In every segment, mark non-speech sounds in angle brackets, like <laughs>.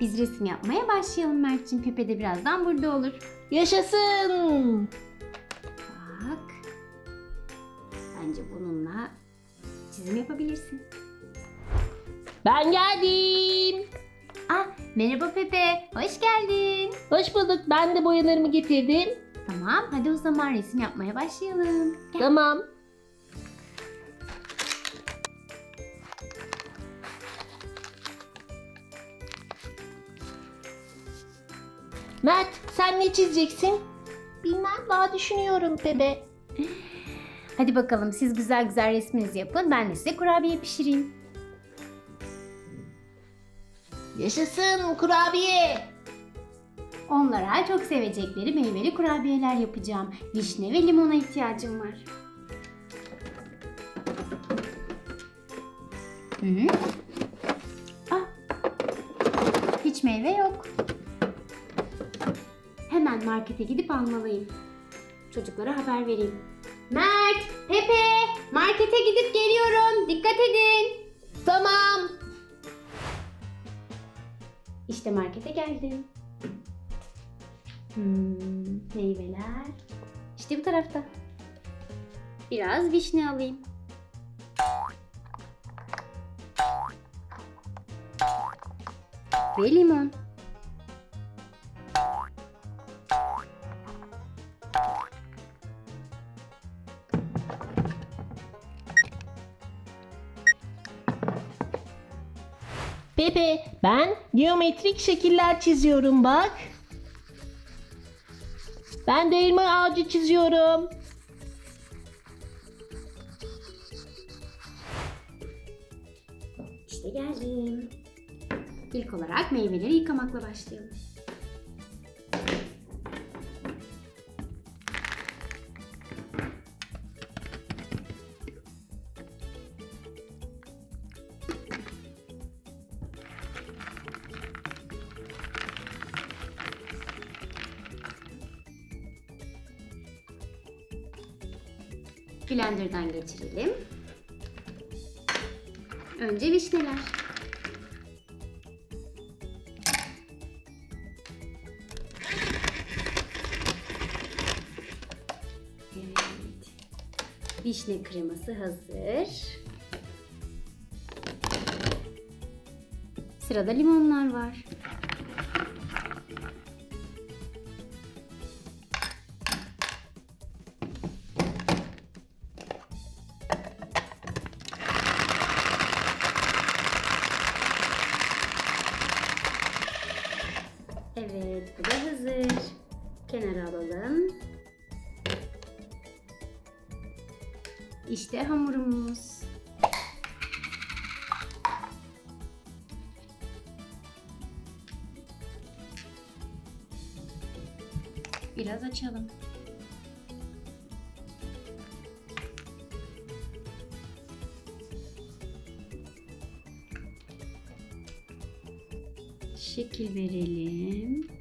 Biz resim yapmaya başlayalım Mert'ciğim. Pepe de birazdan burada olur. Yaşasın. Bak. Bence bununla çizim yapabilirsin. Ben geldim. Ah merhaba Pepe. Hoş geldin. Hoş bulduk. Ben de boyalarımı getirdim. Tamam hadi o zaman resim yapmaya başlayalım. Gel. Tamam. Mert sen ne çizeceksin? Bilmem daha düşünüyorum bebe. Hadi bakalım siz güzel güzel resminizi yapın. Ben de size kurabiye pişireyim. Yaşasın kurabiye. Onlara çok sevecekleri meyveli kurabiyeler yapacağım. Vişne ve limona ihtiyacım var. Hı -hı. Ah, hiç meyve yok. Hemen markete gidip almalıyım. Çocuklara haber vereyim. Mert, Pepe, markete gidip geliyorum. Dikkat edin. Tamam. İşte markete geldim. Hmm, meyveler. İşte bu tarafta. Biraz vişne alayım. Ve limon. Bebe ben geometrik şekiller çiziyorum bak. Ben de ağacı çiziyorum. İşte geldim. İlk olarak meyveleri yıkamakla başlayalım. Blender'dan geçirelim. Önce vişneler. Evet. Vişne kreması hazır. Sırada limonlar var. İşte hamurumuz. Biraz açalım. Şekil verelim.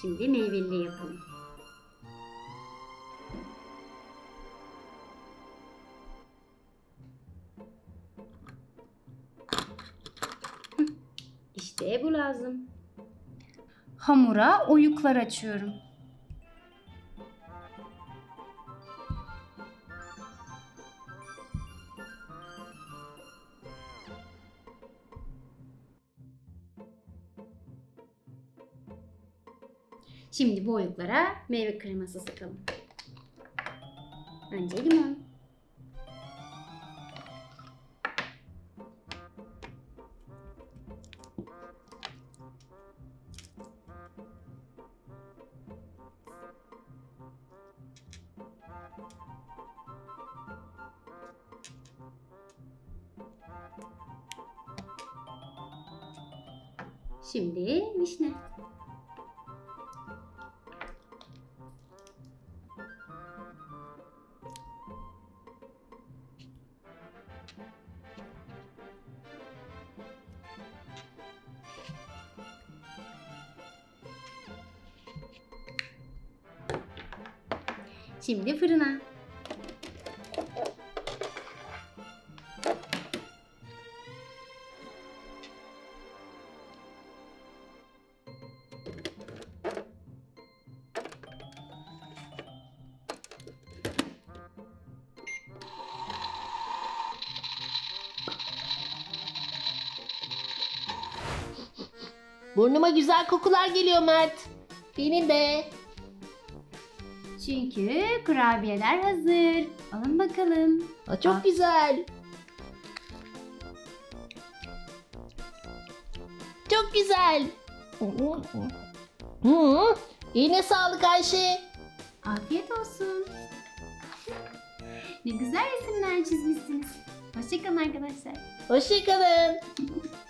Şimdi meyveli yapalım. İşte bu lazım. Hamura oyuklar açıyorum. Şimdi bu oyuklara meyve kreması sıkalım. Önce limon. Şimdi vişne. Şimdi fırına. Burnuma güzel kokular geliyor Mert. Benim de. Çünkü kurabiyeler hazır. Alın bakalım. Aa, çok Aa. güzel. Çok güzel. Hı, Yine sağlık Ayşe. Afiyet olsun. Ne güzel resimler çizmişsiniz. Hoşçakalın arkadaşlar. Hoşçakalın. <laughs>